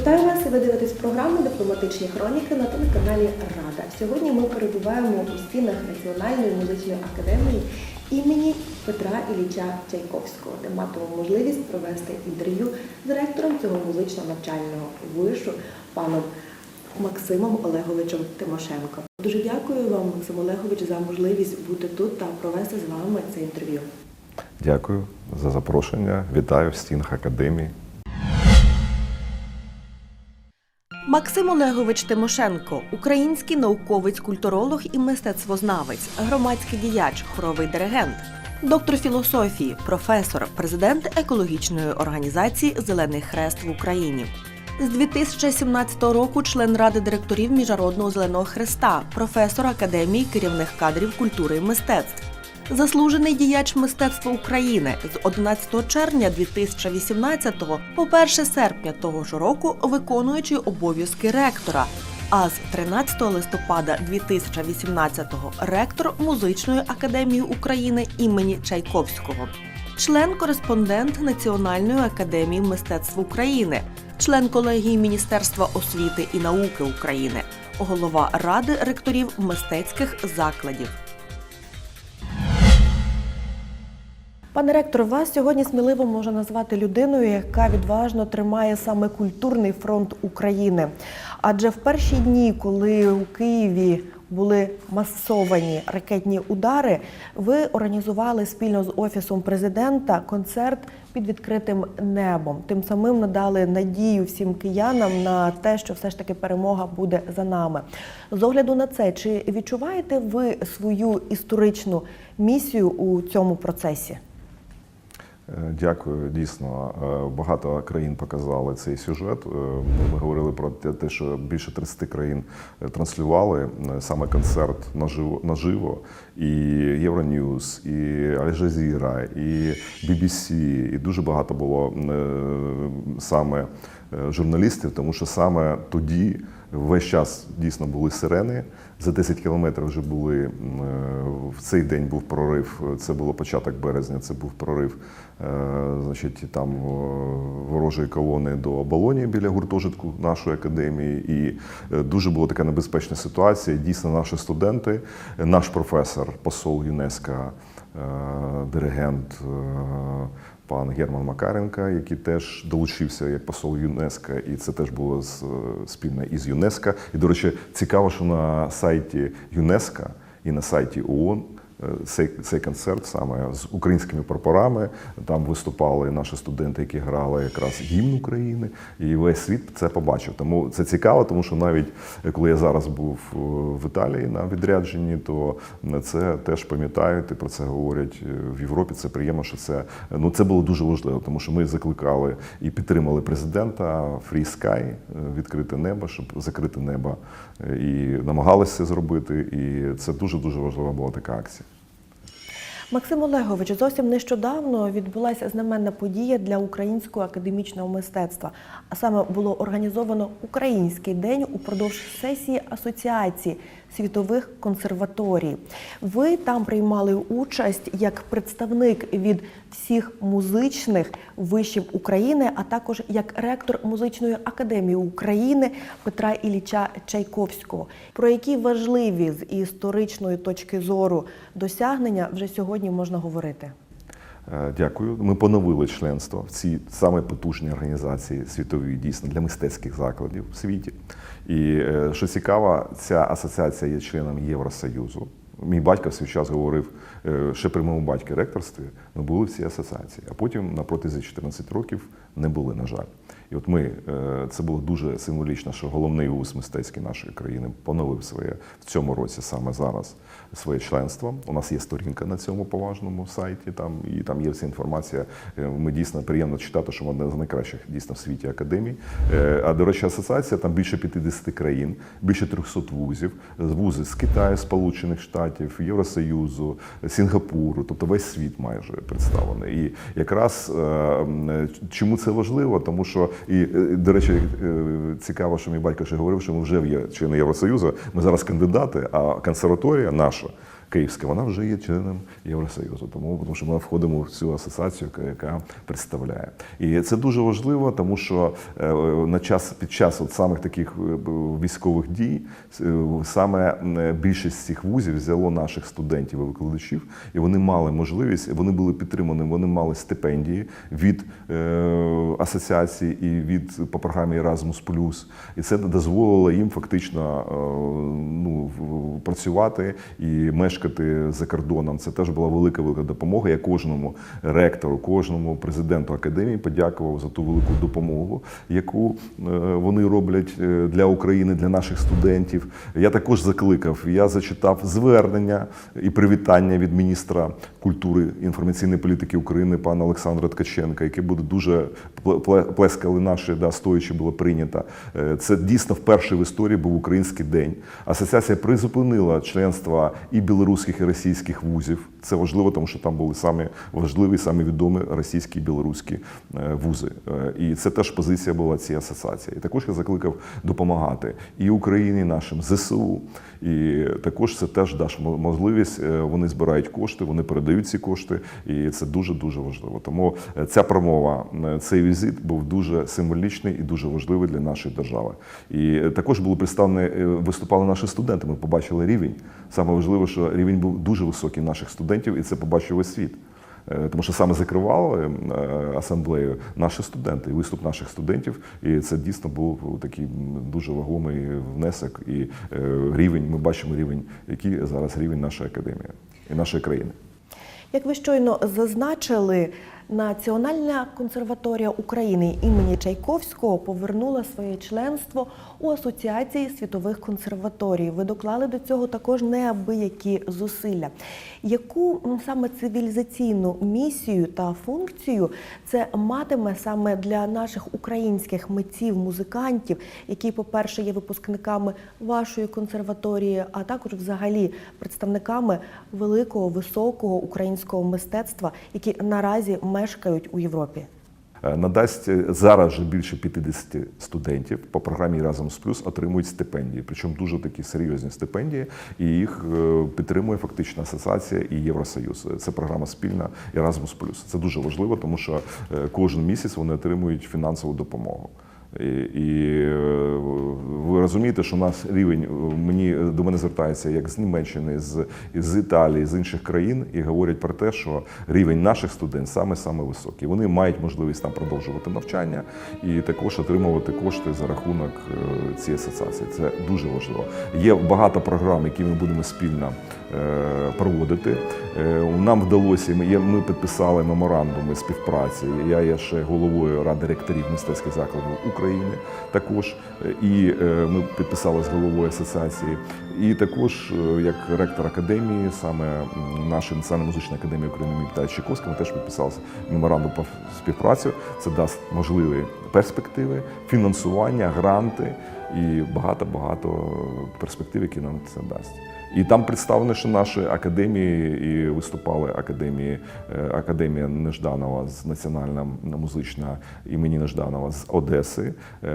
Вітаю вас і ви дивитесь програму Дипломатичні хроніки на телеканалі Рада. Сьогодні ми перебуваємо у стінах Національної музичної академії імені Петра Ілліча Чайковського, де матимемо можливість провести інтерв'ю з ректором цього музично-навчального вишу паном Максимом Олеговичем Тимошенко. Дуже дякую вам, Максим Олегович, за можливість бути тут та провести з вами це інтерв'ю. Дякую за запрошення. Вітаю в стінах академії. Максим Олегович Тимошенко, український науковець, культуролог і мистецтвознавець, громадський діяч, хоровий диригент, доктор філософії, професор, президент екологічної організації Зелений Хрест в Україні. З 2017 року член ради директорів Міжнародного зеленого хреста, професор академії керівних кадрів культури і мистецтв. Заслужений діяч мистецтва України з 11 червня 2018 по 1 серпня того ж року виконуючий обов'язки ректора. А з 13 листопада 2018 ректор Музичної академії України імені Чайковського, член-кореспондент Національної академії мистецтв України, член колегії Міністерства освіти і науки України, голова ради ректорів мистецьких закладів. Пане ректор, вас сьогодні сміливо можна назвати людиною, яка відважно тримає саме культурний фронт України. Адже в перші дні, коли у Києві були масовані ракетні удари, ви організували спільно з офісом президента концерт під відкритим небом. Тим самим надали надію всім киянам на те, що все ж таки перемога буде за нами. З огляду на це, чи відчуваєте ви свою історичну місію у цьому процесі? Е, Дякую. Дійсно, е, багато країн показали цей сюжет. Е, Ми говорили про те, що більше 30 країн транслювали саме концерт наживо, наживо. І Євроньюз, і Аль-Жазіра, і BBC, і дуже багато було саме журналістів, тому що саме тоді весь час дійсно були сирени. За 10 кілометрів вже були в цей день був прорив. Це було початок березня. Це був прорив, значить, там е, ворожої колони до Оболоні біля гуртожитку нашої академії. І е, дуже була така небезпечна ситуація. Дійсно, наші студенти, е, наш професор, посол ЮНЕСКО, е, диригент. е, Пан Герман Макаренко, який теж долучився як посол ЮНЕСКО, і це теж було е, спільно із ЮНЕСКО. І, до речі, цікаво, що на сайті ЮНЕСКО і на сайті ООН е, цей, цей концерт саме з українськими прапорами. Там виступали наші студенти, які грали якраз гімн України, і весь світ це побачив. Тому це цікаво, тому що навіть е, коли я зараз був е, в Італії на відрядженні, то це теж пам'ятають і про це говорять е, в Європі. Це приємно, що це ну це було дуже важливо, тому що ми закликали і підтримали президента Free Sky, відкрите небо, щоб закрити небо, і намагалися зробити. І це дуже дуже важлива була така акція. Максим Олегович, зовсім нещодавно відбулася знаменна подія для українського академічного мистецтва. А саме було організовано Український день упродовж сесії Асоціації світових консерваторій. Ви там приймали участь як представник від всіх музичних вишів України, а також як ректор музичної академії України Петра Ілліча Чайковського. Про які важливі з історичної точки зору досягнення вже сьогодні можна говорити. Е, Дякую. Ми поновили членство в цій саме потужній організації світовій, дійсно для мистецьких закладів в світі. І е, що цікаво, ця асоціація є членом Євросоюзу. Мій батько в свій час говорив, е, ще при моєму батькові ректорстві ми були в цій асоціації, а потім на протязі 14 років не були, на жаль. І от ми, е, це було дуже символічно, що головний вуз мистецький нашої країни поновив своє в цьому році саме зараз своє членство. У нас є сторінка на цьому поважному сайті. Там і там є вся інформація. Е, Ми дійсно приємно читати, що ми одна з найкращих дійсно в світі академій. Е, А до речі, асоціація там більше 50 країн, більше 300 вузів, вузи з Китаю, Сполучених Штатів, Євросоюзу, Сінгапуру, тобто весь світ майже представлений. І якраз чому це важливо? Тому що і е, до речі, е, цікаво, що мій батько ще говорив, що ми вже є члени Євросоюзу. Ми зараз кандидати, а консерваторія наша. Київська, вона вже є членом Євросоюзу. Тому, тому що ми входимо в цю асоціацію, яка- представляє. І це дуже важливо, тому що е, на час під час от самих таких е, військових дій е, саме більшість цих вузів взяло наших студентів і викладачів, і вони мали можливість, вони були підтримані, вони мали стипендії від асоціації і від по програмі Erasmus+. І це дозволило їм фактично ну, працювати і мешкати за кордоном. Це теж була велика велика допомога. Я кожному ректору, кожному президенту академії подякував за ту велику допомогу, яку е, вони роблять е, для України, для наших студентів. Я також закликав. Я зачитав звернення і привітання від міністра культури інформаційної політики України пана Олександра Ткаченка, яке буде дуже пле- пле- плескали наші да, стоячи було прийнято. Е, Це дійсно вперше в історії був український день. Асоціація призупинила членство і білоруських, і російських вузів. Це важливо, тому що там були самі важливі, самі відомі російські і білоруські е, вузи. Е, І це теж позиція була цієї асоціації. І також я закликав допомагати і Україні, і нашим ЗСУ. І також це теж даш можливість. е, Вони збирають кошти, вони передають ці кошти, і це дуже дуже важливо. Тому ця промова, цей візит був дуже символічний і дуже важливий для нашої держави. І також були представлені, виступали наші студенти. Ми побачили рівень. Саме важливо, що рівень був дуже високий наших студентів, і це побачив весь світ. Е, Тому що саме закривали е, асамблею наші студенти, виступ наших студентів, і це дійсно був такий дуже вагомий внесок і е, рівень. Ми бачимо рівень, який зараз рівень нашої академії і нашої країни. Як ви щойно зазначили, Національна консерваторія України імені Чайковського повернула своє членство у Асоціації світових консерваторій. Ви доклали до цього також неабиякі зусилля. Яку саме цивілізаційну місію та функцію це матиме саме для наших українських митців, музикантів, які, по-перше, є випускниками вашої консерваторії, а також взагалі представниками великого високого українського мистецтва, які наразі мешкають у Європі? Е, Надасть е, зараз вже більше 50 студентів по програмі разом з плюс отримують стипендії, причому дуже такі серйозні стипендії, і їх е, підтримує фактично асоціація і Євросоюз. Це програма спільна Іразмус плюс. Це дуже важливо, тому що кожен місяць вони отримують фінансову допомогу. І, е, ви розумієте, що у нас рівень е, мені до мене звертаються як з Німеччини, з, з Італії, з інших країн, і говорять про те, що рівень наших студентів саме саме високий. Вони мають можливість там продовжувати навчання і також отримувати кошти за рахунок е, цієї асоціації. Це дуже важливо. Є багато програм, які ми будемо спільно проводити. Нам вдалося, ми, ми підписали меморандуми співпраці. Я є ще головою ради ректорів мистецьких закладів України. Також Е, і е, ми підписали з головою асоціації. І також, е, як ректор академії, саме нашої національної музичної академії України імені Віталія Чайковського, ми теж підписали меморандум про співпрацю. Це дасть можливі перспективи, фінансування, гранти і багато багато перспектив, які нам це дасть. І там представлені ще наші академії, і виступали академії, е, академія Нежданова з національна музична імені Нежданова з Одеси, е,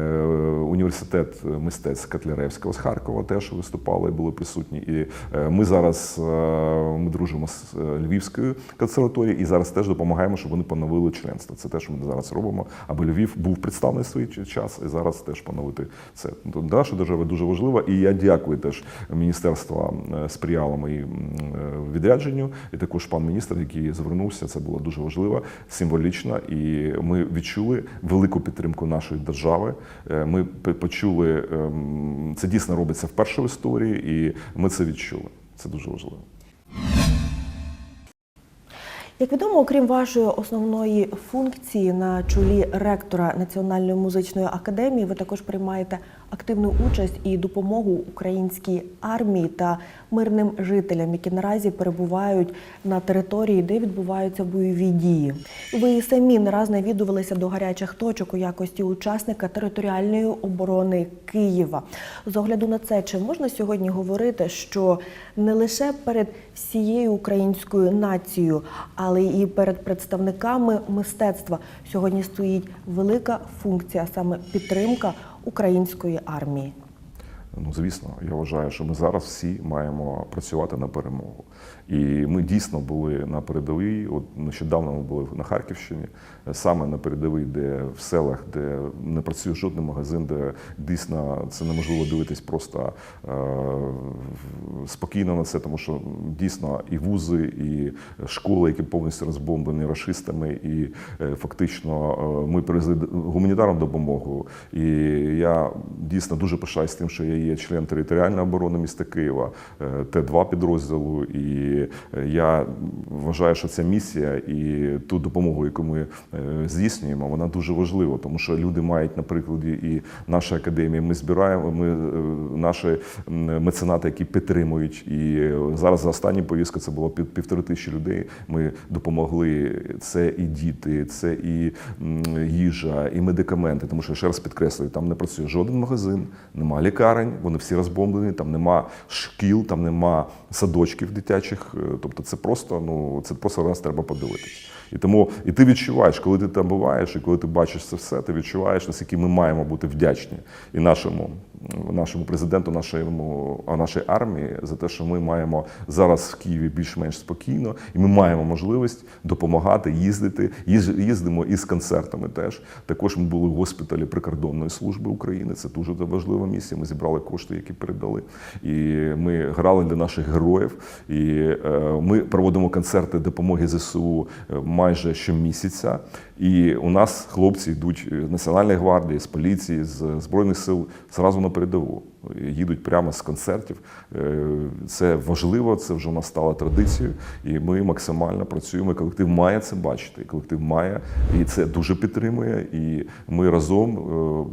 університет мистецтв Котляревського з Харкова теж виступали були присутні. І е, ми зараз ми дружимо з Львівською консерваторією і зараз теж допомагаємо, щоб вони поновили членство. Це те, що ми зараз робимо, аби Львів був представлений в свій час і зараз теж поновити це. Для нашої держави дуже важливо. І я дякую теж міністерства е, сприяло моїм е, відрядженню, і також пан міністр, який звернувся. Це було дуже важливо, символічно, і ми відчули велику підтримку нашої держави. Е, Ми почули, ем, це дійсно робиться вперше в історії, і ми це відчули. Це дуже важливо. Як відомо, окрім вашої основної функції на чолі ректора Національної музичної академії, ви також приймаєте активну участь і допомогу українській армії та мирним жителям, які наразі перебувають на території, де відбуваються бойові дії. Ви самі не раз навідувалися до гарячих точок у якості учасника територіальної оборони Києва. З огляду на це, чи можна сьогодні говорити, що не лише перед всією українською нацією, але і перед представниками мистецтва сьогодні стоїть велика функція, саме підтримка української армії. Ну, звісно, я вважаю, що ми зараз всі маємо працювати на перемогу. І ми дійсно були на передовій. От нещодавно ми були на Харківщині, саме на передовій, де в селах, де не працює жодний магазин, де дійсно це неможливо дивитись просто е, спокійно на це, тому що дійсно і вузи, і школи, які повністю розбомблені рашистами, і е, фактично е, ми привезли гуманітарну допомогу. І я дійсно дуже пишаюсь тим, що я є член територіальної оборони міста Києва, е, Т2 підрозділу. І е, я вважаю, що ця місія і ту допомогу, яку ми е, здійснюємо, вона дуже важлива, тому що люди мають на прикладі і нашої академії. Ми збираємо ми е, наші меценати, які підтримують. І зараз за останні повістка це було пів, півтори тисячі людей. Ми допомогли. Це і діти, це і їжа, і медикаменти. Тому що ще раз підкреслюю, там не працює жоден магазин, нема лікарень, вони всі розбомблені, там нема шкіл, там нема садочків дитячих. Е, Тобто, це просто ну це просто нас треба подивитись. І тому і ти відчуваєш, коли ти там буваєш, і коли ти бачиш це все, ти відчуваєш, наскільки ми маємо бути вдячні і нашому, нашому президенту, нашому, нашій армії за те, що ми маємо зараз в Києві більш-менш спокійно, і ми маємо можливість допомагати, їздити. Їз- Їздимо із концертами теж. Також ми були в госпіталі прикордонної служби України. Це дуже важлива місія. Ми зібрали кошти, які передали. І ми грали для наших героїв. І е, ми проводимо концерти допомоги ЗСУ е, майже щомісяця. І у нас хлопці йдуть з Національної гвардії, з поліції, з Збройних сил зразу на передову. Їдуть прямо з концертів. Е, Це важливо, це вже у нас стало традицією, і ми максимально працюємо. І Колектив має це бачити. І колектив має і це дуже підтримує. І ми разом е,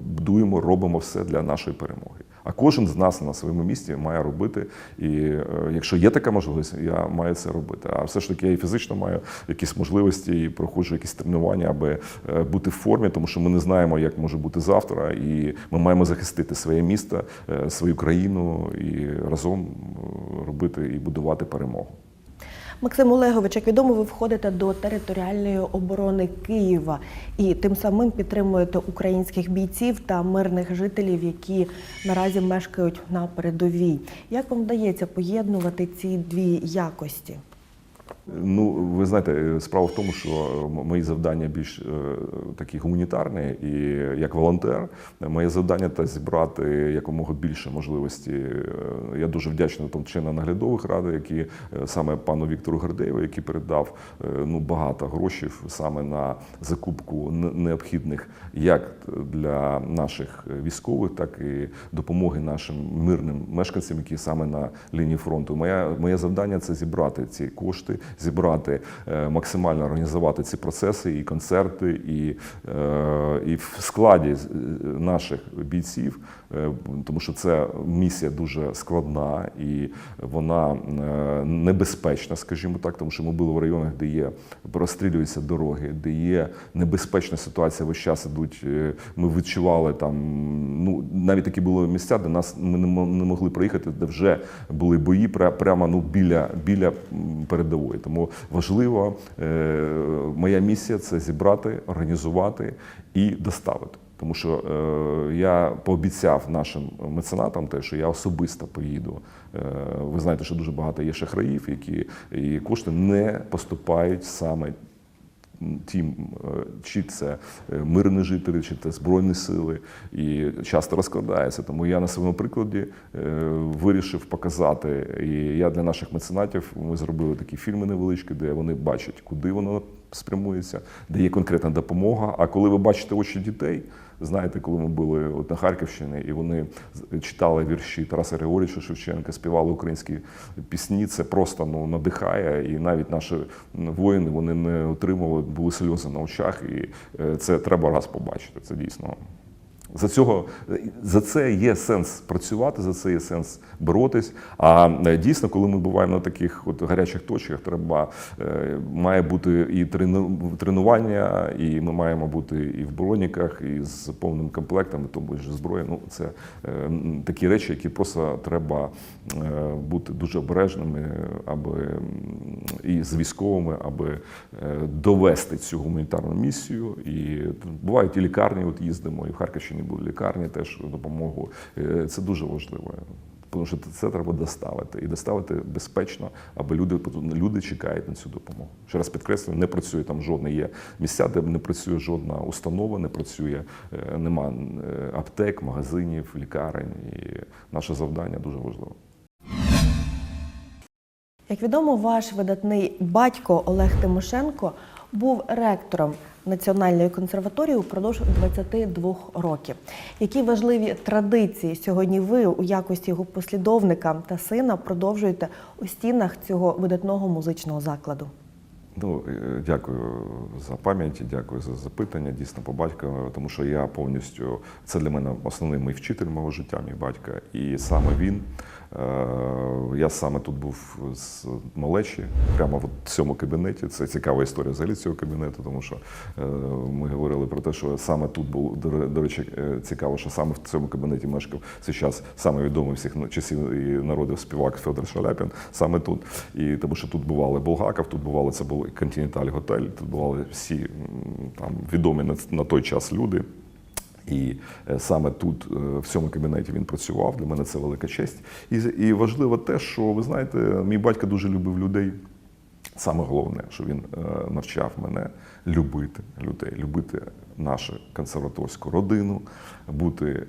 будуємо, робимо все для нашої перемоги. А кожен з нас на своєму місці має робити. І е, якщо є така можливість, я маю це робити. А все ж таки я і фізично маю якісь можливості і проходжу якісь тренування, аби е, бути в формі, тому що ми не знаємо, як може бути завтра, і ми маємо захистити своє місто, е, свою країну і разом робити і будувати перемогу. Максим Олегович, як відомо, ви входите до територіальної оборони Києва і тим самим підтримуєте українських бійців та мирних жителів, які наразі мешкають на передовій. Як вам вдається поєднувати ці дві якості? Ну, ви знаєте, е, справа в тому, що мої завдання більш е, такі гуманітарні, і як волонтер, е, моє завдання та зібрати якомога більше можливості. Е, Я дуже вдячний тому членам наглядових ради, які е, саме пану Віктору Гордеєву, який передав е, ну багато грошей саме на закупку необхідних як для наших військових, так і допомоги нашим мирним мешканцям, які саме на лінії фронту. Моя моє завдання це зібрати ці кошти, зібрати е, максимально організувати ці процеси, і концерти, і, е, і в складі е, наших бійців, тому що це місія дуже складна і вона е, небезпечна, скажімо так, тому що ми були в районах, де є розстрілюються дороги, де є небезпечна ситуація. Весь час ідуть. е, Ми відчували там. Ну навіть такі були місця, де нас ми не могли проїхати, де вже були бої прямо ну біля біля передової. Тому важливо, е, моя місія це зібрати, організувати і доставити. Тому що е, я пообіцяв нашим меценатам те, що я особисто поїду. Е, ви знаєте, що дуже багато є шахраїв, які і кошти не поступають саме тим, е, чи це е, мирні жителі, чи це збройні сили, і часто розкладається. Тому я на своєму прикладі е, вирішив показати. І я для наших меценатів ми зробили такі фільми невеличкі, де вони бачать, куди воно спрямується, де є конкретна допомога. А коли ви бачите очі дітей. Знаєте, коли ми були от на Харківщині, і вони читали вірші Тараса Григорьовича Шевченка, співали українські пісні, це просто ну надихає. І навіть наші воїни вони не отримували, були сльози на очах, і е, це треба раз побачити. Це дійсно. За цього за це є сенс працювати, за це є сенс боротись. А е, дійсно, коли ми буваємо на таких от гарячих точках, треба е, має бути і трену- тренування, і ми маємо бути і в броніках, і з повним комплектом, тому ж зброї. Ну це е, такі речі, які просто треба бути дуже обережними, аби і з військовими, аби довести цю гуманітарну місію. І бувають і лікарні, от їздимо, і в Харківщині повинні були лікарні теж допомогу. Е, Це дуже важливо. Тому що це треба доставити і доставити безпечно, аби люди люди чекають на цю допомогу. Ще раз підкреслюю, не працює там жодне є місця, де не працює жодна установа, не працює, е, нема е, аптек, магазинів, лікарень. І наше завдання дуже важливе. Як відомо, ваш видатний батько Олег Тимошенко був ректором Національної консерваторії упродовж 22 років. Які важливі традиції сьогодні ви у якості його послідовника та сина продовжуєте у стінах цього видатного музичного закладу? Ну, е, дякую за пам'ять, дякую за запитання. Дійсно, по батькові, тому що я повністю це для мене основний мій вчитель мого життя, мій батько, і саме він. Е, Я саме тут був з малечі, прямо в цьому кабінеті. Це цікава історія взагалі цього кабінету, тому що е, ми говорили про те, що саме тут був до речі, е, цікаво, що саме в цьому кабінеті мешкав цей час саме відомий всіх часів і народів співак Федор Шаляпін, саме тут. І тому що тут бували Булгаков, тут бували це був Континенталь Готель, тут бували всі там відомі на той час люди. І е, саме тут, е, в цьому кабінеті, він працював. Для мене це велика честь. І, і важливо те, що ви знаєте, мій батько дуже любив людей. Саме головне, що він е, навчав мене любити людей, любити нашу консерваторську родину, бути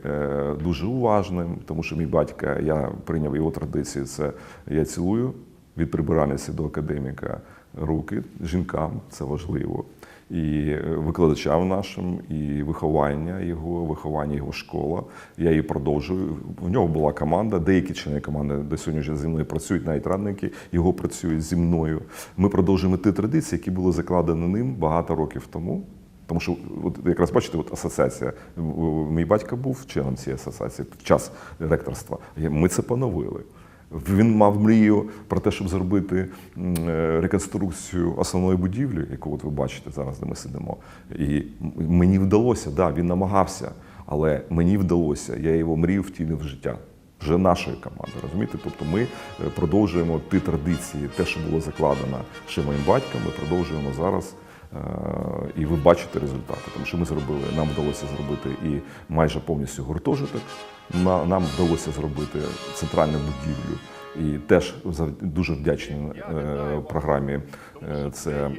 дуже уважним, тому що мій батько, я прийняв його традиції. Це я цілую від прибиральниці до академіка руки жінкам, це важливо. І е, викладачам нашим, і виховання його, виховання його школа. Я її продовжую. В нього була команда. Деякі члени команди до сьогодні зі мною працюють, навіть радники його працюють зі мною. Ми продовжуємо ті традиції, які були закладені ним багато років тому. Тому що, от якраз бачите, от асоціація. Мій батько був членом цієї асоціації в час ректорства. Ми це поновили. Він мав мрію про те, щоб зробити е, реконструкцію основної будівлі, яку от ви бачите зараз, де ми сидимо. І мені вдалося, да, він намагався, але мені вдалося. Я його мрію втілив в життя. Вже нашої команди, розумієте? Тобто ми е, продовжуємо ті традиції, те, що було закладено ще моїм батьком, ми продовжуємо зараз. Е, І ви бачите результати, тому що ми зробили, нам вдалося зробити і майже повністю гуртожиток. На- Нам вдалося зробити центральну будівлю. І теж дуже вдячні е, програмі це м,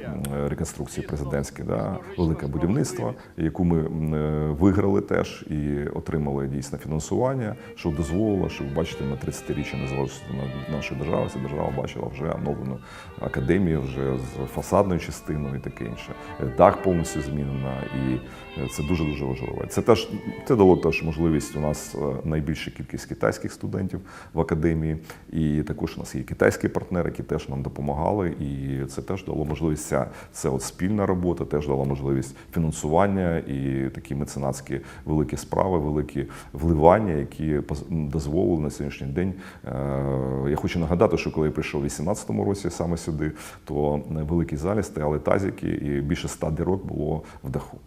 реконструкції президентські, да, велике будівництво, яку ми е, виграли теж і отримали дійсно фінансування, що дозволило, що ви бачите, на 30-річчя незалежності на- нашої держави. Ця держава бачила вже оновлену академію, вже з фасадною частиною і таке інше. Е, Дах повністю змінена, і е, це дуже дуже важливо. Це теж це дало теж можливість. У нас е, найбільша кількість китайських студентів в академії, і також у нас є китайські партнери, які теж нам допомагали. І це теж дало можливість. Ця це от спільна робота, теж дала можливість фінансування і такі меценатські великі справи, великі вливання, які дозволили на сьогоднішній день. Е, Я хочу нагадати, що коли я прийшов у 2018 році саме сюди, то великій залі стояли тазики, і більше ста дірок було в даху.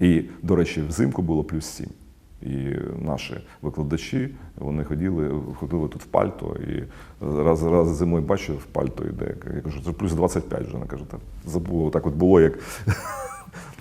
І, до речі, взимку було плюс 7. І наші викладачі вони ходили, ходили тут в пальто, і раз раз зимою бачу, в пальто йде. Я кажу, це плюс 25 вже. Вона каже, забув, так от було, як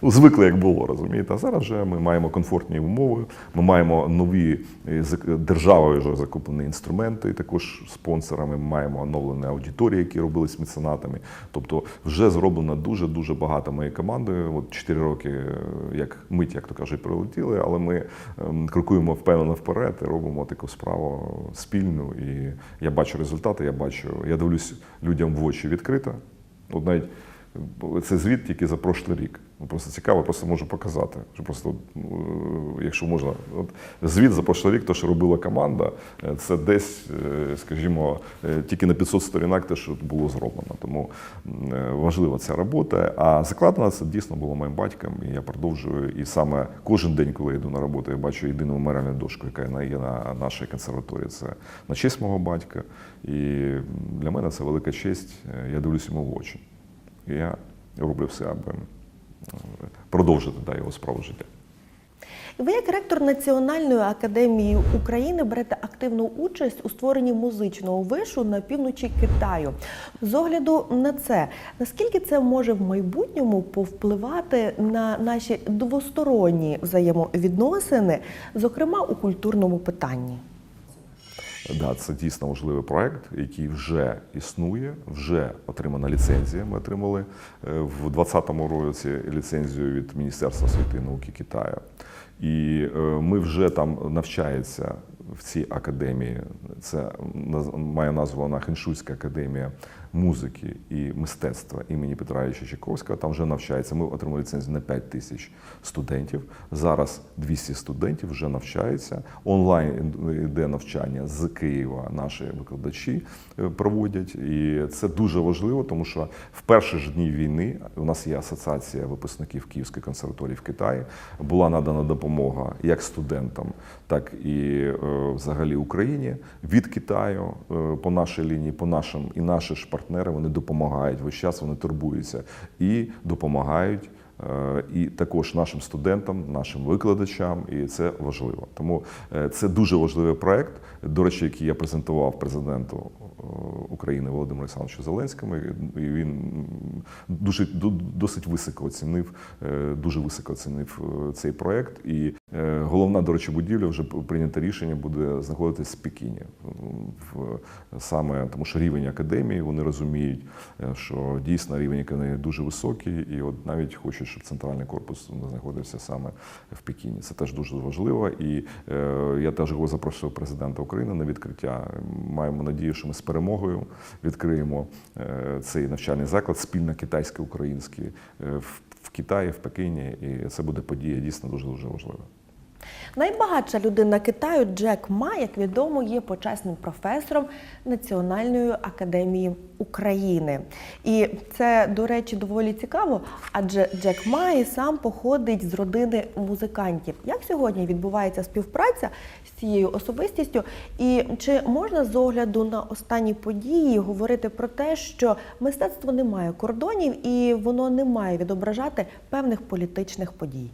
ну, звикли, як було, розумієте. А зараз вже ми маємо комфортні умови, ми маємо нові е, державою вже закуплені інструменти, також спонсорами. Ми маємо оновлені аудиторії, які робились меценатами. Тобто вже зроблено дуже дуже багато моєї команди. От 4 роки, е, як мить, як то кажуть, прилетіли, але ми ем, крокуємо впевнено вперед і робимо таку справу спільну. І я бачу результати, я бачу, я дивлюсь людям в очі відкрито. От навіть це звіт тільки за прошлий рік. Ну, Просто цікаво, просто можу показати. Просто, е, якщо можна, от звіт за прошлий рік, те, що робила команда, е, це десь, е, скажімо, тільки на 500 сторінок те, що було зроблено. Тому важлива ця робота. А закладена це дійсно було моїм батьком, і я продовжую. І саме кожен день, коли я йду на роботу, я бачу єдину меморіальну дошку, яка є на нашій консерваторії. Це на честь мого батька. І для мене це велика честь. Я дивлюсь йому в очі. І я роблю все, аби продовжити да, його справу життя. Ви, як ректор Національної академії України, берете активну участь у створенні музичного вишу на півночі Китаю. З огляду на це, наскільки це може в майбутньому повпливати на наші двосторонні взаємовідносини, зокрема у культурному питанні? Да, це дійсно важливий проект, який вже існує, вже отримана ліцензія. Ми отримали е, в 2020 році ліцензію від Міністерства освіти і науки Китаю. І е, ми вже там навчається в цій академії. Це має назву вона Хеншуйська академія музики і мистецтва імені Петра Чайковського. Там вже навчається. Ми отримали ліцензію на 5 тисяч студентів. Зараз 200 студентів вже навчаються. Онлайн йде навчання з Києва. Наші викладачі е, проводять, і це дуже важливо, тому що в перші ж дні війни у нас є асоціація випускників Київської консерваторії в Китаї. Була надана допомога як студентам, так і е, взагалі Україні від Китаю е, по нашій лінії, по нашим і наші ж партнери вони допомагають весь час. Вони турбуються і допомагають. е, І також нашим студентам, нашим викладачам, і це важливо. Тому е, це дуже важливий проект. До речі, який я презентував президенту е, України Володимиру Олександровичу Зеленському. І він дуже досить високо оцінив, е, дуже високо оцінив е, цей проект. І головна, до речі, будівля вже прийнято рішення буде знаходитись в Пекіні. Саме тому, що рівень академії вони розуміють, що дійсно рівень академії дуже високий, і от навіть хочуть, щоб центральний корпус знаходився саме в Пекіні. Це теж дуже важливо. І я теж його запрошував президента України на відкриття. Маємо надію, що ми з перемогою відкриємо е, цей навчальний заклад спільно китайсько-український е, в Китаї, в Пекіні. І це буде подія дійсно дуже дуже важлива. Найбагатша людина Китаю Джек Ма, як відомо, є почесним професором Національної академії України. І це, до речі, доволі цікаво, адже Джек Ма і сам походить з родини музикантів. Як сьогодні відбувається співпраця з цією особистістю? І чи можна з огляду на останні події говорити про те, що мистецтво не має кордонів і воно не має відображати певних політичних подій?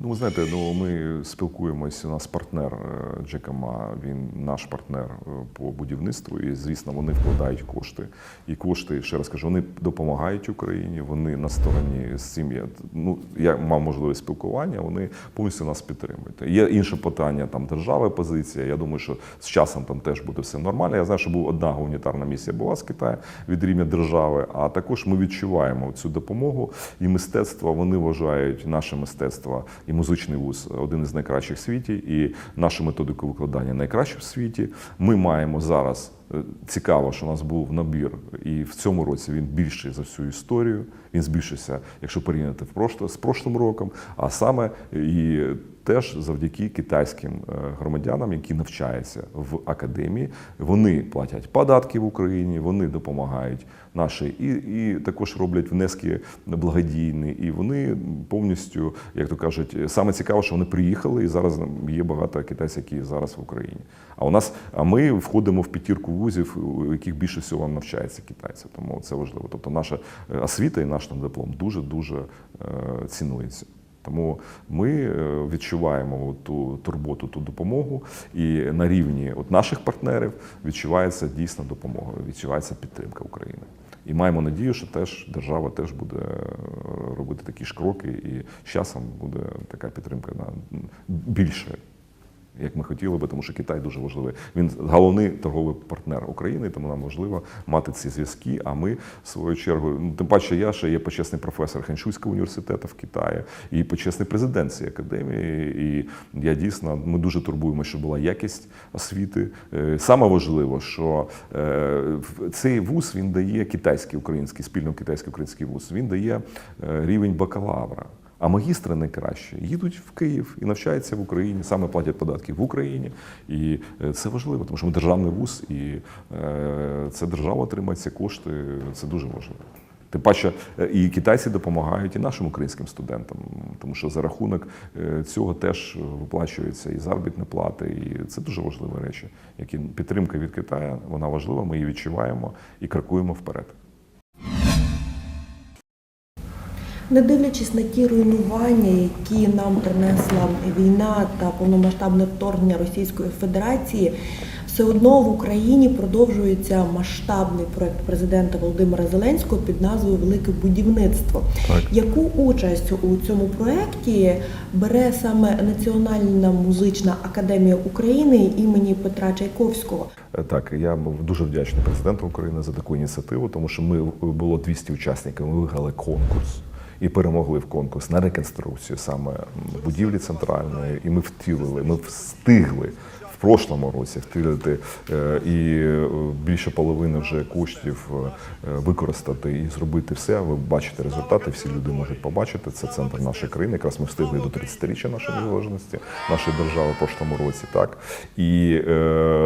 Ну, ви знаєте, ну ми спілкуємося. У нас партнер е, Джека Ма, він наш партнер е, по будівництву, і звісно, вони вкладають кошти. І кошти, ще раз кажу, вони допомагають Україні. Вони на стороні. Я ну я мав можливість спілкування. Вони повністю нас підтримують. Є інше питання там держави, позиція. Я думаю, що з часом там теж буде все нормально. Я знаю, що була одна гуманітарна місія була з Китаю від рівня держави. А також ми відчуваємо цю допомогу і мистецтво. Вони вважають наше мистецтво і музичний вуз один із найкращих в світі, і нашу методику викладання найкраща в світі. Ми маємо зараз. е, Цікаво, що у нас був набір, і в цьому році він більший за всю історію. Він збільшився, якщо порівняти в прошло, з прошлим роком, а саме і теж завдяки китайським е, громадянам, які навчаються в академії. Вони платять податки в Україні, вони допомагають наші і, і також роблять внески благодійні. І вони повністю, як то кажуть, саме цікаво, що вони приїхали, і зараз є багато китайців, які зараз в Україні. А у нас, а ми входимо в п'ятірку вузів, у яких більше всього навчається китайців. Тому це важливо. Тобто наша е, освіта і наш там диплом дуже дуже цінується. Тому ми е, відчуваємо ту турботу, ту допомогу, і на рівні от наших партнерів відчувається дійсна допомога, відчувається підтримка України. І маємо надію, що теж держава теж буде е, робити такі ж кроки, і з часом буде така підтримка на більше. Як ми хотіли би, тому що Китай дуже важливий. Він головний торговий партнер України, тому нам важливо мати ці зв'язки. А ми, в свою чергу, ну тим паче, я ще є почесний професор Ханчуйського університету в Китаї і почесний президент цієї академії. І я дійсно ми дуже турбуємося, щоб була якість освіти. Е, Саме важливо, що е, цей вуз він дає китайський український, спільно китайський український вуз. Він дає е, рівень бакалавра. А магістри найкраще їдуть в Київ і навчаються в Україні, саме платять податки в Україні. І е, це важливо, тому що ми державний вуз, і е, це держава отримає ці кошти. Це дуже важливо. Тим паче е, і китайці допомагають і нашим українським студентам, тому що за рахунок цього теж виплачується і заробітні плати, і це дуже важливі речі. Які підтримка від Китаю, вона важлива. Ми її відчуваємо і крокуємо вперед. Не дивлячись на ті руйнування, які нам принесла війна та повномасштабне вторгнення Російської Федерації, все одно в Україні продовжується масштабний проект президента Володимира Зеленського під назвою Велике будівництво. Так. Яку участь у цьому проєкті бере саме Національна музична академія України імені Петра Чайковського? Е, Так, я був дуже вдячний президенту України за таку ініціативу, тому що ми було 200 учасників. Ми виграли конкурс і перемогли в конкурс на реконструкцію саме будівлі центральної. І ми втілили, ми встигли. В прошлому році втілити е, і е, більше половини вже коштів е, використати і зробити все. Ви бачите результати, всі люди можуть побачити. Це центр нашої країни. Якраз ми встигли до 30-річчя нашої незалежності, нашої держави в прошлому році. Так і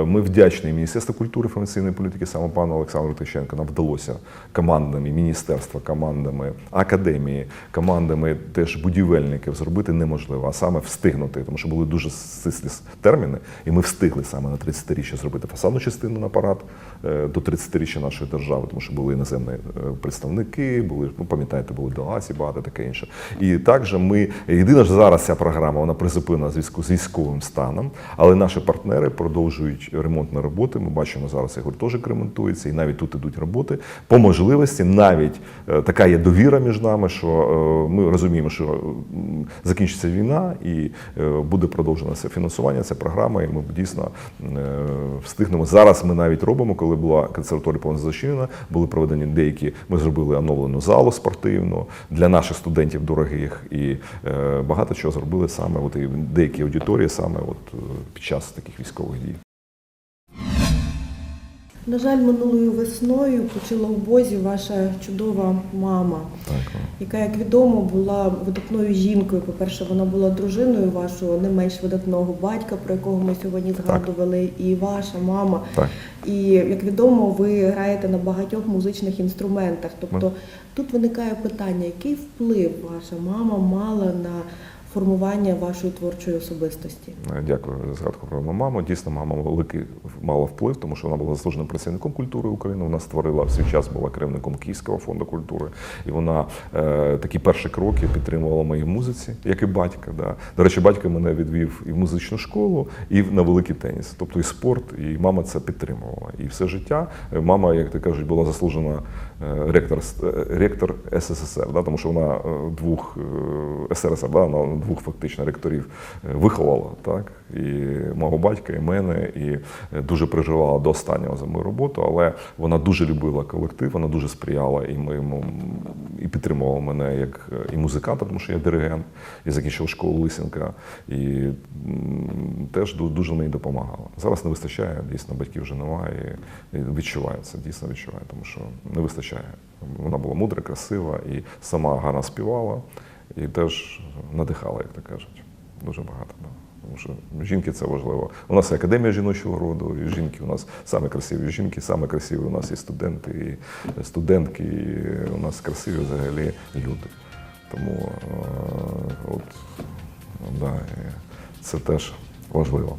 ми вдячні Міністерству культури інформаційної політики, саме пану Олександру Тищенко. Нам вдалося командами міністерства, командами академії, командами теж будівельників зробити неможливо, а саме встигнути, тому що були дуже стислі терміни, і ми встигли саме на 30-річчя зробити фасадну частину на парад е, до 30-річчя нашої держави, тому що були іноземні е, представники, були ну пам'ятаєте, були делегації, багато таке інше. І також ми єдине ж зараз ця програма вона призупинена зв'язку з військовим станом, але наші партнери продовжують ремонтні роботи. Ми бачимо зараз і гуртожик ремонтується, і навіть тут ідуть роботи. По можливості навіть е, така є довіра між нами, що ми розуміємо, що закінчиться війна і буде продовжено це фінансування, ця програма, і ми дійсно е, встигнемо. Зараз ми навіть робимо, коли була консерваторія повністю зачинена, були проведені деякі. Ми зробили оновлену залу спортивну для наших студентів дорогих, і е, багато чого зробили саме от і деякі аудиторії, саме от е, під час таких військових дій. На жаль, минулою весною почала в бозі ваша чудова мама, Так, яка, як відомо, була видатною жінкою. По-перше, вона була дружиною вашого не менш видатного батька, про якого ми сьогодні згадували, і ваша мама. так. І як відомо, ви граєте на багатьох музичних інструментах. Тобто тут виникає питання, який вплив ваша мама мала на формування вашої творчої особистості? Е, Дякую за згадку про мою маму. Дійсно, мама великий мала вплив, тому що вона була заслуженим працівником культури України. Вона створила в свій час була керівником Київського фонду культури, і вона е, такі перші кроки підтримувала моїй музиці, як і батька. Да. До речі, батько мене відвів і в музичну школу, і на великий теніс, тобто і спорт, і мама це підтримувала. І все життя е, мама, як ти кажуть, була заслужена ректор, е, ректор СССР, да, тому що вона е, двох е, СРСР, да, вона двох фактично ректорів е, виховала, так, і мого батька, і мене, і е, дуже переживала до останнього за мою роботу, але вона дуже любила колектив, вона дуже сприяла і моєму і підтримувала мене як е, і музиканта, тому що я диригент, і закінчив школу Лисенка, і теж дуже мені допомагала. Зараз не вистачає, дійсно, батьків вже немає, і відчуваю це, дійсно відчуваю, тому що не вистачає. Вона була мудра, красива і сама гарно співала, і теж надихала, як то кажуть. Дуже багато. Да. Тому що жінки це важливо. У нас і академія жіночого роду, і жінки у нас саме красиві жінки, саме красиві у нас і студенти, і студентки, і у нас красиві взагалі люди. Тому е, от, да, це теж важливо.